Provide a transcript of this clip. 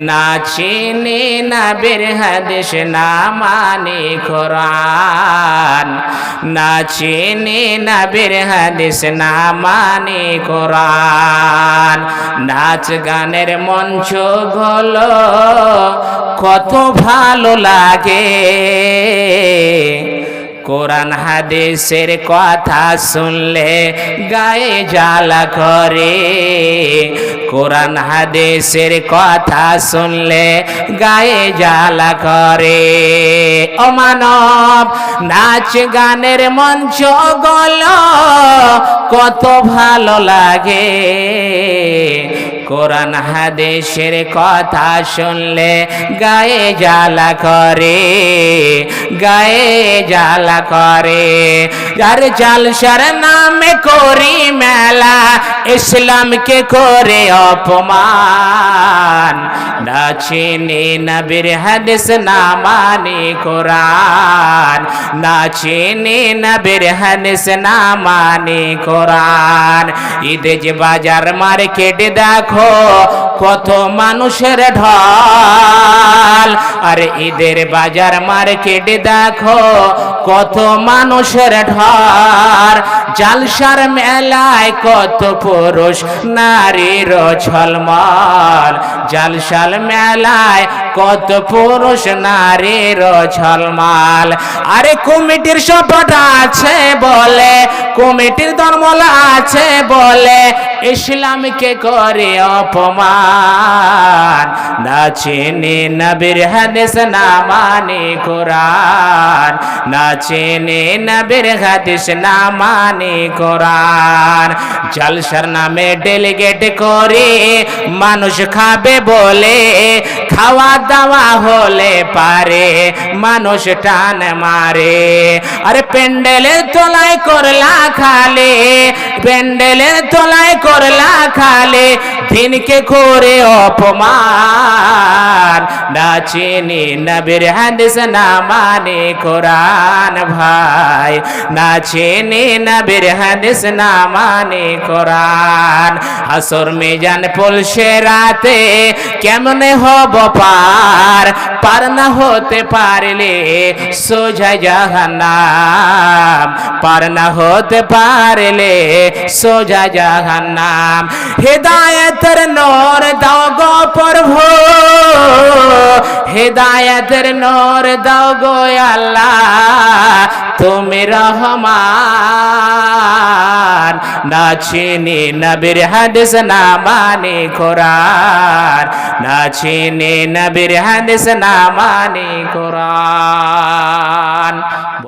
না চিনি, না বের হাদিস, না মানে কোরআন। না চিনি, না বের হাদিস, না মানে কোরআন। নাচ গানের মঞ্চ গলো কত ভালো লাগে। কোরআন হাদিসের কথা শুনলে গায়ে জ্বালা করে। কোরআন হাদিসের কথা শুনলে গায়ে জ্বালা করে। অমানব নাচ গানের মঞ্চ গল, কত ভালো লাগে। কোরআন হাদিসের কথা শুনলে গায়ে জ্বালা করে গায়ে জ্বালা করে। যার জালসার নামে করি মেলা ইসলামকে করে অপমান না চিনি নবীর হাদিস না মানি কোরআন না চিনি নবীর হাদিস না মানি কোরআন ঈদে যে বাজার মার্কেট দেখো কত মানুষের ঢল আর ঈদের বাজার মার্কেট দেখো কত মানুষের ঢল জালসার মেলায় কত পুরুষ নারীর ঝলমল। জালসাল মেলায় কত পুরুষ নারীর ঝলমাল। আরে কমিটির শপথ আছে বলে কমিটির ধর্মলা আছে বলে, ইসলামকে করে অপমান। না চেনে নবীর হাদিস না মানে কোরআন। না চেনে নবীর হাদিস না মানে কোরআন। জলসার নামে ডেলিগেট করে মানুষ খাবে বলে, খাওয়া দাওয়া হলে পারে, মানুষ টান মারে। আরে প্যান্ডেলের তলায় করলা খালে প্যান্ডেলের তলায় করলা খালে, দিনকে করে অপমান। না চিনি নবীর হাদিস, না মানে কোরআন ভাই। না চিনি নবীর হাদিস, না মানে কোরআন। হাসর মেজান পলসে রাতে কেমনে হব পার? পার না হতে পারলে সোজা জাহান্নাম। পার না হতে পারলে সোজা জাহান্নাম। হেদায়েতের নূর দাও গো প্রভু। হেদায়েতের নূর দাও গো আল্লাহ। তুমি রহমান। না চিনি নবীর হাদিস না মানে কোরআন। না চিনি নবীর হাদিস না মানে কোরআন।